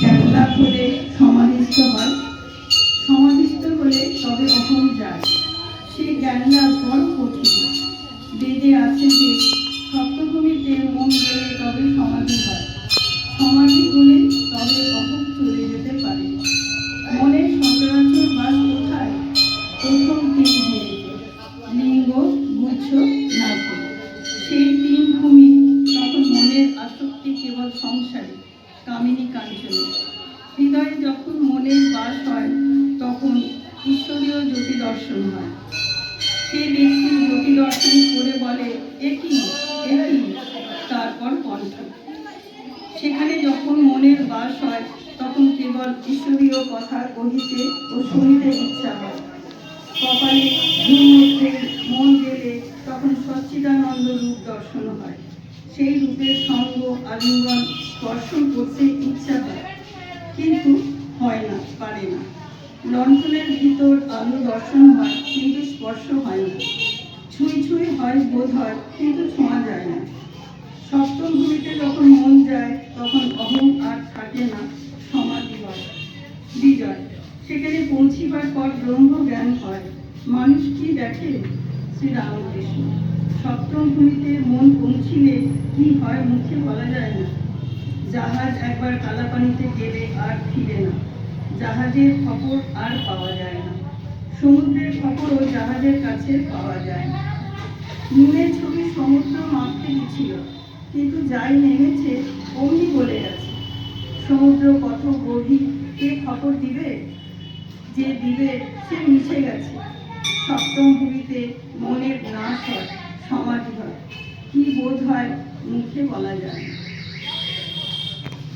জ্ঞান হলে সমাধিস্থ হয়। সমাধিস্থ হলে তবে অহং যায় সেই জ্ঞান। লাভ বড় কঠিন বেদে আছে যে সপ্তভূমিতে মন গেলে তবে সমাধি হয় সমাধি হলে তবে অহং চলে যেতে পারে মনের সচরাচর বাস কোথায়? প্রথম তিন লিঙ্গ, গুচ্ছ নাভ মনের আসক্তি কেবল সংসারে, কামিনী কাঞ্চনে। হৃদয়ে যখন মনের বাস হয়, তখন ঈশ্বরীয় জ্যোতি দর্শন হয়। সে ব্যক্তি জ্যোতি দর্শন করে বলে একই একই তারপর কণ্ঠ। সেখানে যখন মনের বাস হয়, তখন কেবল ঈশ্বরীয় কথা কহিতে ও শুনিতে ইচ্ছা হয়। কপালে মন গেলে তখন সচ্চিদানন্দ রূপ দর্শন হয়। সেই রূপের সঙ্গ, আলিঙ্গন, স্পর্শন করতে ইচ্ছা হয়। কিন্তু হয় না, পারে না। লণ্ঠনের ভিতর আলো দর্শন হয়, কিন্তু স্পর্শ হয় না। ছুঁই ছুঁই হয়, বোধ হয়, কিন্তু ছোঁয়া যায় না। সপ্তম ভূমিতে যখন মন যায়, তখন অহং আর থাকে না, সমাধি হয়। বিজয়। সেখানে পৌঁছিবার পর ব্রহ্ম জ্ঞান হয়। মানুষ কি দেখে? শ্রীরামকৃষ্ণ। সপ্তম ভূমিতে মন পৌঁছিলে কি হয় মুখে বলা যায় না। জাহাজ একবার কালাপানিতে গেলে আর ফিরে না। জাহাজের খবর আর পাওয়া যায় না। সমুদ্রের খবরও জাহাজের কাছে পাওয়া যায় না। নুনের ছবি সমুদ্র মাপতে গেছিল, কিন্তু যাই নেমেছে, অমনি বলে গেছে, সমুদ্র কত গভীর, কে খবর দিবে? যে দিবে, সে মিশে গেছে। সপ্তম ভূমিতে মনের নাশ হয়। সমাধি হয়। কি বোধ হয় মুখে বলা যায়। না